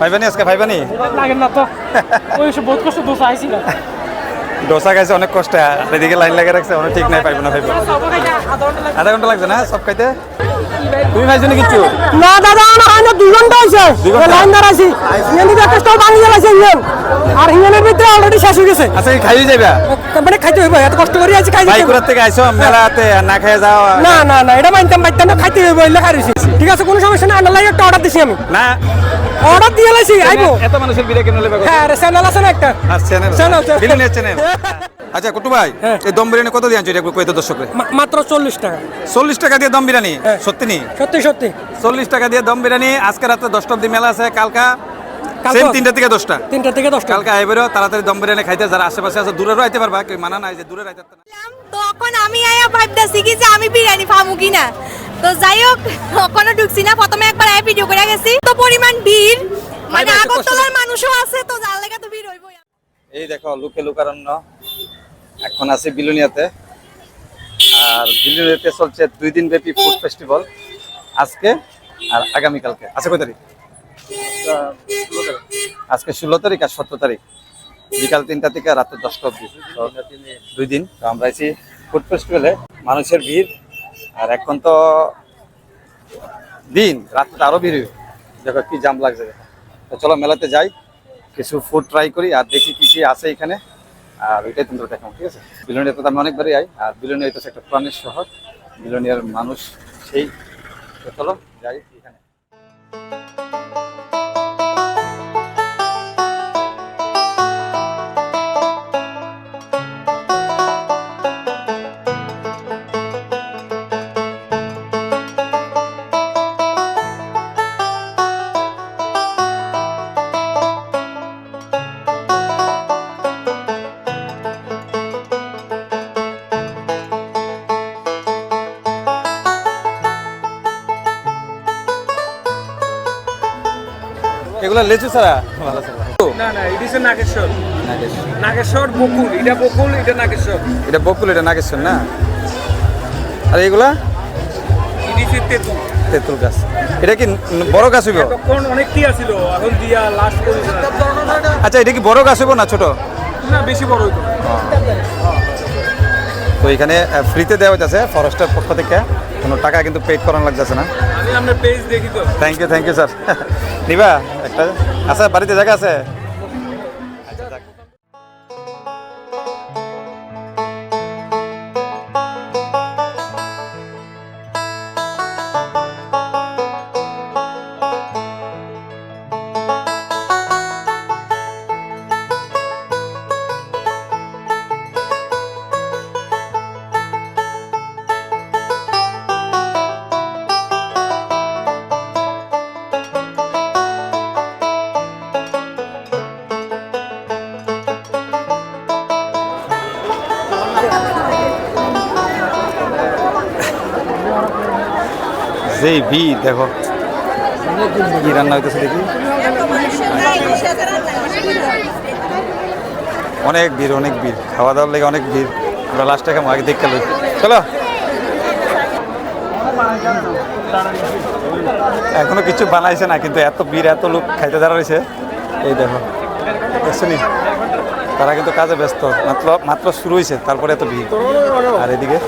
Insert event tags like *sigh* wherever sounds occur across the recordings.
ফাইবানি আজকে ভাইবানি লাগেন না তো। ওই সব বহুত কষ্ট দোসা আইছি না ডোসা খাইছে অনেক কষ্ট। আর এদিকে লাইন লাগে রাখছে অনেক ঠিক নাই পাইবো না পাইবো আধা ঘণ্টা লাগছে। না সব খাইতে? তুমি খাইছো না কিচ্ছু না দাদা না হয় না দুই ঘণ্টা? হয়েছে? লাইন দাঁড়াইছি ইয়েন দিকে একটা স্টল ভাঙিয়ে গেছে ইয়েন আর ইয়েনের ভিতরে অলরেডি শেষ হয়ে গেছে। আচ্ছা কি খাইয়ে যাবে মানে খাইতে হইব এত কষ্ট করে আছি হইব। বাইকুরার থেকে আইসো মেলাতে না খেয়ে যাও। না না না এটা মানতাম মানতাম না খাইতে হইব লেখা রয়েছে ঠিক আছে কোনো সমস্যা না আনালাই একটা অর্ডার দিছি আমি। না। অর্ডার দিয়ে লাইছি আইবো। এত মানুষের বিরে কেন লেবে হ্যাঁ চ্যানেল আছে না একটা? চ্যানেল. বিলিনের চ্যানেল আচ্ছা কুটু ভাই হ্যাঁ। এই দম বিরিয়ানি কত দিয়ে আনছো? এটা কইতে দর্শকরে। মাত্র চল্লিশ টাকা। চল্লিশ টাকা দিয়ে দম বিরিয়ানি? হ্যাঁ। সত্যি নি? সত্যি সত্যি। চল্লিশ টাকা দিয়ে দম বিরিয়ানি আজকে রাতে দশটা অব্দি মেলা আছে কালকা। সেম। তিনটা থেকে দশটা। তিনটা থেকে দশটা। কালকে আইবেরো তাড়াতাড়ি দম বিরিয়ানি খাইতে যারা আশেপাশে আছে দূরেরও আইতে পারবা কেউ মানা নাই যে দূরে আইতে তখন আমি আয়া ভাবতেছি কি যে আমি বিরিয়ানি পাবো কিনা তো যাই হোক ওখানে ঢুকছি না প্রথমে একবার আয়া ভিডিও করে গেছি। তো পরিমাণ ভিড় মানে আগরতলার মানুষও আছে তো যার লেগে তো ভিড় হইবই। এই দেখো লুকে লুকারণ্য। এখন আছে বিলুনিয়াতে। আর বিলুনিয়াতে চলছে দুই দিন ব্যাপী ফুড ফেস্টিভ্যাল আজকে আর আগামীকালকে আছে কয় তারিখ? আজকে ষোলো তারিখ আর সতেরো তারিখ। বিকাল তিনটা থেকে রাত্রে দশটা অব্দি দুই দিন। তো আমরা আছি ফুড ফেস্টিভ্যালে মানুষের ভিড়। আর এখন তো দিন রাতে আরও ভিড়। দেখো কি জাম লাগছে। তো চলো মেলাতে যাই। কিছু ফুড ট্রাই করি আর দেখি কি কি আছে এখানে। আর ওইটাই তোমরা দেখো ঠিক আছে? বিলোনিয়া তো আমি অনেকবারই আই আর বিলোনিয়া এটা একটা প্রাণের শহর। বিলোনিয়ার মানুষ সেই চলো, যাই এখানে। এগুলো লেচু ছাড়া? ভালো ছাড়া। না না হচ্ছে নাগেশ্বর। নাগেশ্বর। বকুল। এটা বকুল এটা নাগেশ্বর। এটা বকুল এটা নাগেশ্বর না? আর এগুলা? হচ্ছে তেঁতুল। তেঁতুল গাছ। এটা কি বড় গাছ হইব? তখন অনেক টিয়া ছিল এখন দিয়া লাস্ট আচ্ছা এটা কি বড় গাছ হইব না ছোট? না বেশি বড় হইতো তো এখানে ফ্রিতে দেওয়া হইতেছে ফরেস্টের পক্ষ থেকে। কোনো টাকা কিন্তু পেড করানো লাগতেছে না। আমি আপনার পেজ দেখি তো। Thank you thank you sir নিবা? একটা আছে বাড়িতে জায়গা আছে? যেই ভি দেখো। কি রান্না হইতেছে দেখি? অনেক ভিড় অনেক ভিড়। খাওয়া দাওয়ার লেগে অনেক ভিড়। আমরা লাস্টে খাব, আগে দেখতে লই। চলো। এখনও কিছু বানাইছে না, কিন্তু এত ভিড়, এত লোক খাইতে দাঁড়া রয়েছে, এই দেখো। দেখছ নি? তারা কিন্তু কাজে ব্যস্ত। মাত্র মাত্র শুরু হয়েছে তারপরে এত ভিড়। আর এদিকে?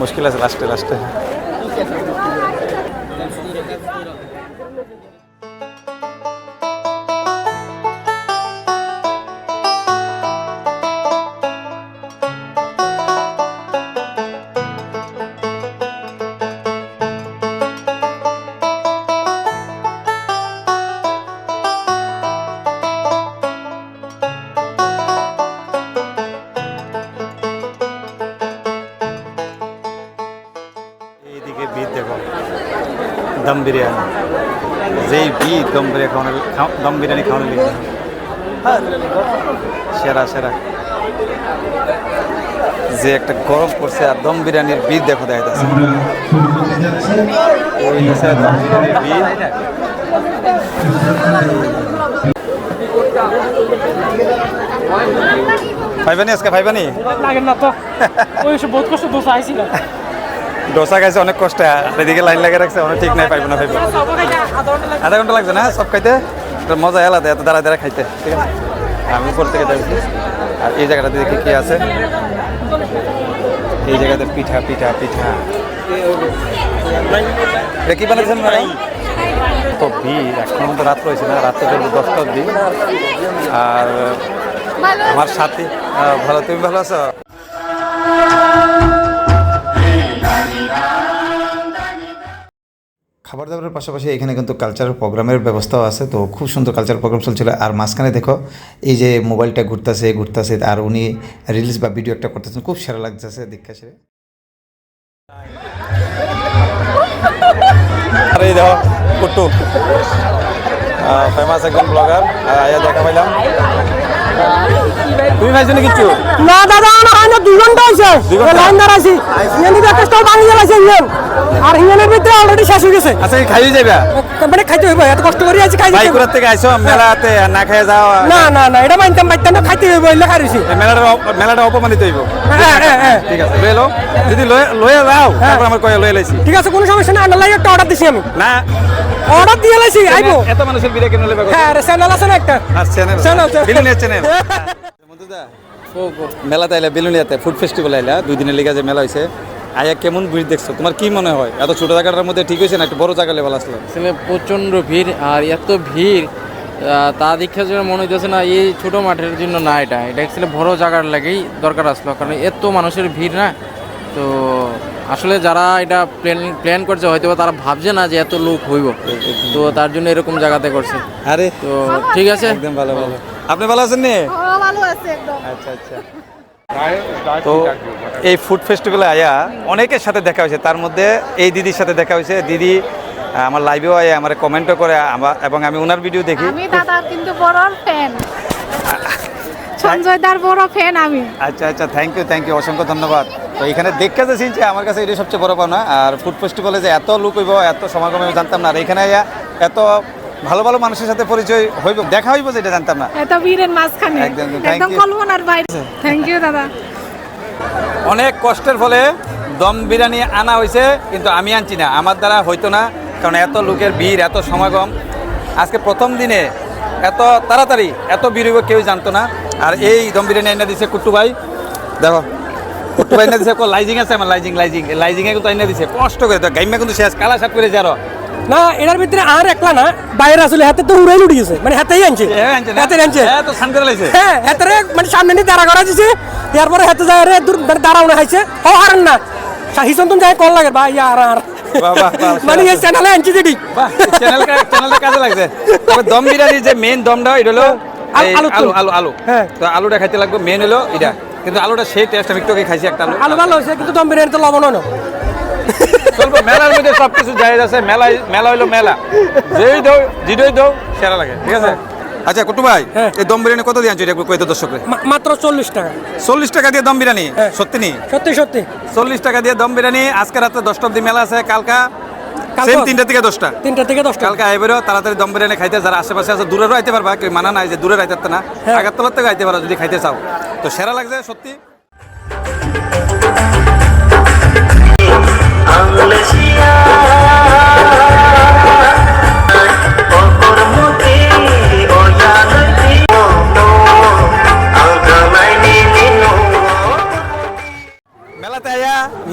মুশকিল আছে লাস্টে লাস্টে এইদিকে ভিড় দেখো। দম বিরিয়ানি। যেই ভিড় দম বিরিয়ানি খাওয়ানো দম বিরিয়ানি খাওয়ানো লিখে সেরা সেরা। যে একটা গরম পড়ছে আর দম বিরিয়ানির ভিড় দেখো দেখা যাচ্ছে। ওই হচ্ছে দম বিরিয়ানির ভিড় ফাইবানি আজকে ফাইবানি? লাগেন না তো। *laughs* ওই সব বহুত কষ্ট দোষ আইছি না ডোসা খাইছে, অনেক কষ্ট। এদিকে লাইন লাগিয়ে রাখছে, অনেক ঠিক নাই, পাইব না, পাইবো আধা ঘণ্টা লাগছে না সব খাইতে? মজা আলাদা এত দাঁড়া দাঁড়া খাইতে। ঠিক আছে? আমি উপর থেকে দেখছি। আর এই জায়গাটাতে দেখি কি আছে? এই জায়গাতে পিঠা পিঠা পিঠা। কি বানাচ্ছেন ম্যাডাম তো ভিড়, এখন তো রাত রয়েছে না রাত্রে চলবে দশটা অব্দি আর আমার সাথী ভালো, তুমি ভালো আছো? খাবার দাবারের পাশাপাশি এখানে কিন্তু কালচারাল প্রোগ্রামের ব্যবস্থাও আছে। তো খুব সুন্দর কালচারাল প্রোগ্রাম চলছিল। আর মাঝখানে দেখো, এই যে মোবাইলটা ঘুরতেছে ঘুরতেছে, আর উনি রিলস বা ভিডিও একটা করতেছেন, খুব সেরা লাগতেছে দেখা সে আর দেখো ফেমাস একজন ব্লগার আয়া দেখা পাইলাম। তুমি খাইছো না কিচ্ছু না দাদা না হয় না দুই ঘণ্টা? হয়েছে? লাইন দাঁড়াইছি একটা স্টল বানিয়ে গেলাইছে হিঙ্গেল আর হিঙ্গেলের ভিতরে অলরেডি শেষ হয়ে গেছে। আচ্ছা কি খাইয়ে যাবে মানে খাইতে হইব এত কষ্ট করে আছি হইব। বাইকুড়ার থেকে আইসো মেলাতে না খাইয়ে যাও না না না এটা মানতাম পাইতাম না খাইতে হইব এলে খাই এই মেলাটা মেলাটা অপমানিত হইব। হ্যাঁ, হ্যাঁ, হ্যাঁ। ঠিক আছে লয়ে লো। যদি লয়ে লয়ে যাও তারপর আমার কয়ে লয়ে লাইছি। ঠিক আছে কোনো সমস্যা না আন্ডার একটা অর্ডার দিছি আমি। না। অর্ডার দিয়ে লাইছি আইবো। এত মানুষের বিরে কেন লেবে হ্যাঁ চ্যানেল আছে না একটা? আর চ্যানেল. বিলুনিয়া চ্যানেল মেলাতে আইলা বিলুনিয়াতে ফুড ফেস্টিভ্যাল আইলা দুই দিনের লিগা যে মেলা হয়েছে আয়া কেমন ভিড় দেখছ? তোমার কি মনে হয়? এত ছোট জায়গাটার মধ্যে ঠিক হয়েছে না একটু বড় জায়গা লেভেল আসলো? আসলে প্রচণ্ড ভিড় আর এত ভিড় তা দেখে যেন মনে হইতেছে না এই ছোট মাঠের জন্য না এটা। এটা অ্যাকচুয়ালি বড় জায়গার লাগেই দরকার আসলো কারণ এত মানুষের ভিড় না? তো আসলে যারা এটা প্ল্যান প্ল্যান করছে হয়তো বা তারা ভাবছে না যে এত লোক হইব। তো তার জন্য এরকম জায়গাতে করছে। আরে তো ঠিক আছে? একদম ভালো ভালো। আপনি ভালো আছেন নি? ভালো আছে একদম। আচ্ছা আচ্ছা। তো এই ফুড ফেস্টিভ্যালে আয়া অনেকের সাথে দেখা হয়েছে। তার মধ্যে এই দিদির সাথে দেখা হয়েছে। দিদি আমার লাইভেও আয়া আমার কমেন্টও করে এবং আমি ওনার ভিডিও দেখি। আমি দাদার কিন্তু বড় ফ্যান সঞ্জয় দার বড় ফ্যান আমি। আচ্ছা আচ্ছা থ্যাংক ইউ থ্যাংক ইউ অসংখ্য ধন্যবাদ। তো এখানে দেখতে যে চিনছে আমার কাছে এটাই সবচেয়ে বড় পাওনা। আর ফুড ফেস্টিভ্যালে যে এত লোক হইব এত সমাগম আমি জানতাম না। আর এখানে আয়া এত ভালো ভালো মানুষের সাথে পরিচয় হইব দেখা হইব যেটা জানতাম না। এত বীরের মাঝখানে। একদম. কল্পনার বাইরে। থ্যাংক ইউ দাদা। অনেক কষ্টের ফলে দম বিরিয়ানি আনা হয়েছে কিন্তু আমি আনছি না আমার দ্বারা হইতো না কারণ এত লোকের ভিড় এত সমাগম। আজকে প্রথম দিনে এত তাড়াতাড়ি এত ভিড় হইব কেউ জানতো না। আর এই দম বিরিয়ানি আইনা দিছে কুট্টু ভাই। দেখো কুট্টু ভাই আইনা দিছে লাইজিং আছে আমার লাইজিং লাইজিং। লাইজিং এ কিন্তু আইনা দিছে কষ্ট করে। তো গাইমা কিন্তু শেষ কালা সাপ করে যারো না এটার ভিতরে আর একলা না বাইরে আসলে হাতে তো উড়াই উঠে গেছে। মানে হাতেই আনছে। হাতে আনছে হ্যাঁ হ্যাঁ হাতে মানে সামনে নিয়ে দাঁড়া করা দিছে। এরপরে হাতে যায় রে দূর মানে দাঁড়ানো খাইছে ও হারেন না। হিসন তুমি যাই কল লাগে ভাই আর আর। *laughs* মানে এই চ্যানেলে আনছি যেটি। চ্যানেল চ্যানেলটা কাজে লাগছে। তবে দম বিরিয়ানির যে মেইন দমটা এটা হলো আলু- আলু আলু আলু হ্যাঁ। তো আলুটা খাইতে লাগবে মেন হলো এটা। কিন্তু আলুটা সেই টেস্ট আমি একটু খাইছি একটা আলু। আলু ভালো হয়েছে কিন্তু দম বিরিয়ানি তো লবণ হয় না। চলবো। মেলার মধ্যে সব কিছু যায় আছে। মেলা মেলা হইল মেলা। যেই দৌ যেটাই দৌ সেরা লাগে। ঠিক আছে? আচ্ছা কুটু ভাই হ্যাঁ। এই দম বিরিয়ানি কত দিয়ে আনছো? এটা তো দর্শকরে। মাত্র চল্লিশ টাকা। চল্লিশ টাকা দিয়ে দম বিরিয়ানি? হ্যাঁ। সত্যি নি? সত্যি সত্যি। চল্লিশ টাকা দিয়ে দম বিরিয়ানি। আজকে রাতে দশটা অব্দি মেলা আছে। কালকা? সেম তিনটা থেকে দশটা। তিনটা থেকে দশটা। কালকে আইবেরও তাড়াতাড়ি দম বিরিয়ানি খাইতে। যারা আশেপাশে আছে দূরেরও আইতে পারবা। মানা নাই যে দূরের আইতে না। হ্যাঁ। আগারতলার থেকে আইতে পারো যদি খাইতে চাও। তো সেরা লাগছে সত্যি।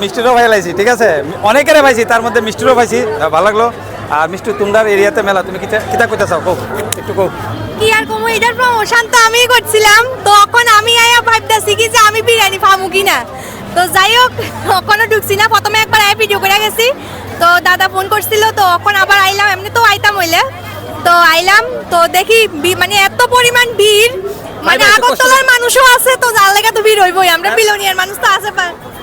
মিষ্টিরও ভাই লাইছি, ঠিক আছে? অনেকেরে পাইছি তার মধ্যে মিষ্টিরও পাইছি ভালো লাগল। আর মিষ্টি তোমরার এরিয়াতে মেলা, তুমি কিতা কইতে চাও কও, একটু কও। কি আর কমো, এটার প্রমোশন তো আমিই করছিলাম, তখন আমি আয়া ভাবতেছি কি যে আমি বিরিয়ানি পামু কিনা। তো যাই হোক কখনো ঢুকছি না। প্রথমে একবার আয়া ভিডিও করে গেছি। তো দাদা ফোন করছিল তো এখন আবার আইলাম এমনি তো আইতাম হইলে। তো আইলাম তো দেখি মানে এত পরিমাণ ভিড়। মানে আগরতলার মানুষও আছে তো যার লেগে তো ভিড় হইবই। আমরা বিলোনিয়ার মানুষ তো আছে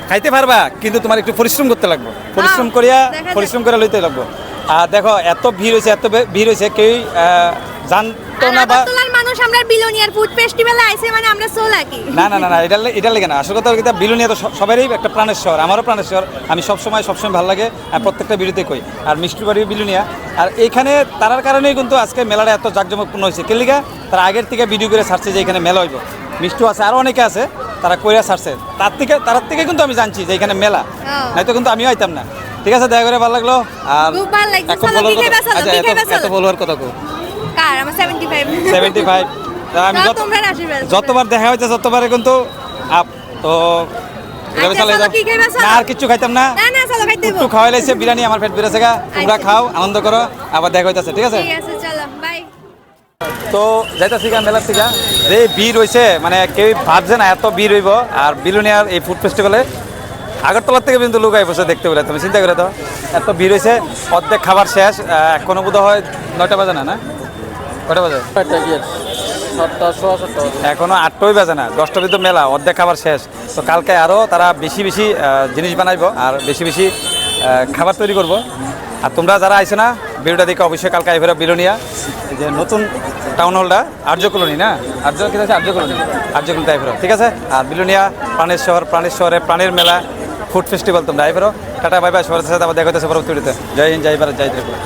খাইতে পারবা কিন্তু তোমার একটু পরিশ্রম করতে লাগবে। পরিশ্রম হ্যাঁ, করিয়া পরিশ্রম করে লইতে লাগবে। আর দেখো এত ভিড় হয়েছে এত ভিড় হয়েছে আহ, জানতো না বা মানুষ আমরা বিলোনিয়ার ফুড ফেস্টিভ্যালে আইছে মানে আমরা সো লাকি না না না না এটা এটা লেগে না। আসল কথা হলো বিলুনিয়া তো সবারই একটা প্রাণের শহর আমারও প্রাণের শহর। আমি সবসময় সবসময় ভালো লাগে আর প্রত্যেকটা ভিডিওতে কই। আর মিষ্টির বাড়ি বিলুনিয়া। আর এইখানে তারার কারণেই কিন্তু আজকে মেলাটা এত জাঁকজমকপূর্ণ হয়েছে। কেলিগা তারা আগের থেকে ভিডিও করে ছাড়ছে যে এখানে মেলা হইব। মিষ্টু আছে আরও অনেকে আছে তারা কইরা ছাড়ছে। তার থেকে তার থেকে কিন্তু আমি জানছি যে এখানে মেলা। নয়তো কিন্তু আমিও আইতাম না। ঠিক আছে দেখা করে ভালো লাগল আর খুব ভালো লাগছে। এখন চলো, follower কি খাইবা, কত- চলো, আচ্ছা, এত- কত কো কার? আমার সেভেন্টি ফাইভ আমি যতবার দেখা হয়েছে ততবারে কিন্তু আপ তো এভাবে আচ্ছা, আর কিছু খাইতাম না। একটু খাওয়াই বিরিয়ানি আমার পেট বেড়েছে গা তোমরা আচ্ছা। খাও আনন্দ করো আবার দেখা হইতাছে ঠিক আছে? তো যাইতাছি গা মেলার থেকে যে ভিড় হইছে মানে কেউ ভাবছে না এত ভিড় হইব। আর বিলুনিয়ার এই ফুড ফেস্টিভ্যালে আগরতলার থেকে কিন্তু লোক আই বসে দেখতে পেলে তুমি চিন্তা করে তো এত ভিড় হয়েছে অর্ধেক খাবার শেষ এখনও বোধ হয় নয়টা বাজে না না? কটা বাজে। এখনও আটটাই বাজে না দশটা পর্যন্ত মেলা অর্ধেক খাবার শেষ। তো কালকে আরও তারা বেশি বেশি জিনিস বানাইবো আর বেশি বেশি খাবার তৈরি করব। আর তোমরা যারা আইছো না ভিডিওটা দেখে অবশ্যই কালকে আইভেরা বিলোনিয়া যে নতুন টাউন হলটা আর্য কলোনি না? আর্য কি আছে? আর্য কলোনি আর্য কলোনি আইভেরো ঠিক আছে? আর বিলোনিয়া প্রাণের শহর প্রাণের শহরে প্রাণের মেলা ফুড ফেস্টিভ্যাল তোমরা আইভেরো টাটা বাই বাই শহরের সাথে আবার দেখা হইতেছে পরবর্তী ভিডিওতে। জয় হিন্দ জয় ভারত জয় ত্রিপুরা।